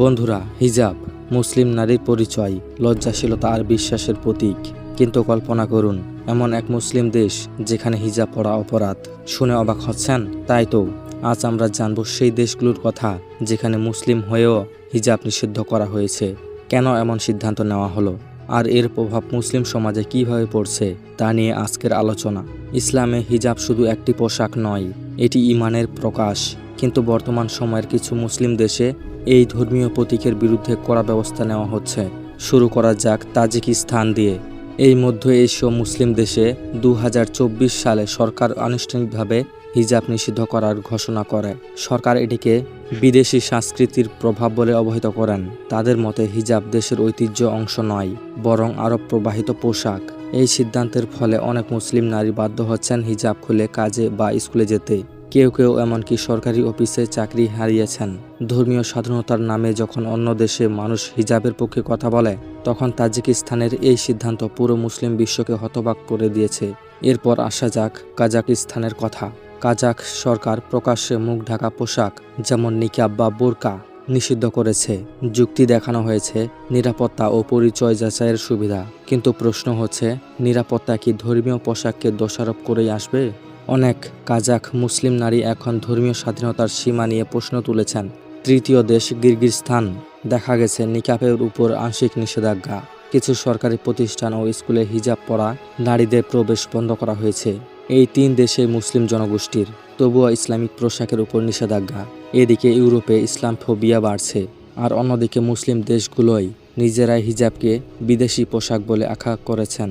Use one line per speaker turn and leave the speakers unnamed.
বন্ধুরা, হিজাব, মুসলিম নারীর পরিচয়, লজ্জাশীলতা আর বিশ্বাসের প্রতীক। কিন্তু কল্পনা করুন, এমন এক মুসলিম দেশ যেখানে হিজাব পড়া অপরাধ। শুনে অবাক হচ্ছেন? তাই তো। আজ আমরা জানব সেই দেশগুলোর কথা যেখানে মুসলিম হয়েও হিজাব নিষিদ্ধ করা হয়েছে। কেন এমন সিদ্ধান্ত নেওয়া হলো? আর এর প্রভাব মুসলিম সমাজে কীভাবে পড়ছে? তা নিয়ে আজকের আলোচনা। ইসলামে হিজাব শুধু একটি পোশাক নয়, এটি ইমানের প্রকাশ। কিন্তু বর্তমান সময়ের কিছু মুসলিম দেশে এই ধর্মীয় প্রতীকের বিরুদ্ধে কড়া ব্যবস্থা নেওয়া হচ্ছে। শুরু করা যাক তাজিকিস্তান দিয়ে। এই মধ্য এশীয় মুসলিম দেশে দু হাজার চব্বিশ সালে সরকার আনুষ্ঠানিকভাবে হিজাব নিষিদ্ধ করার ঘোষণা করে। সরকার এটিকে বিদেশি সংস্কৃতির প্রভাব বলে অবহিত করেন। তাদের মতে হিজাব দেশের ঐতিহ্য অংশ নয়, বরং আরব প্রবাহিত পোশাক। এই সিদ্ধান্তের ফলে অনেক মুসলিম নারী বাধ্য হচ্ছেন হিজাব খুলে কাজে বা স্কুলে যেতে। কেউ কেউ এমনকি সরকারি অফিসে চাকরি হারিয়েছেন। ধর্মীয় স্বাধীনতার নামে যখন অন্য দেশে মানুষ হিজাবের পক্ষে কথা বলে, তখন তাজিকিস্তানের এই সিদ্ধান্ত পুরো মুসলিম বিশ্বকে হতবাক করে দিয়েছে। এরপর আসা যাক কাজাকিস্তানের কথা। কাজাক সরকার প্রকাশ্যে মুখ ঢাকা পোশাক, যেমন নিকাব বা বোরকা, নিষিদ্ধ করেছে। যুক্তি দেখানো হয়েছে নিরাপত্তা ও পরিচয় যাচাইয়ের সুবিধা। কিন্তু প্রশ্ন হচ্ছে, নিরাপত্তা কি ধর্মীয় পোশাককে দোষারোপ করেই আসবে? অনেক কাজাক মুসলিম নারী এখন ধর্মীয় স্বাধীনতার সীমা নিয়ে প্রশ্ন তুলেছেন। তৃতীয় দেশ গিরগিস্তান। দেখা গেছে নিকাপের উপর আংশিক নিষেধাজ্ঞা। কিছু সরকারি প্রতিষ্ঠান ও স্কুলে হিজাব পরা নারীদের প্রবেশ বন্ধ করা হয়েছে। এই তিন দেশে মুসলিম জনগোষ্ঠীর, তবুও ইসলামিক পোশাকের উপর নিষেধাজ্ঞা। এদিকে ইউরোপে ইসলাম ফোবিয়া বাড়ছে। আর অন্যদিকে মুসলিম দেশগুলোই নিজেরাই হিজাবকে বিদেশি পোশাক বলে আখ্যা করেছেন।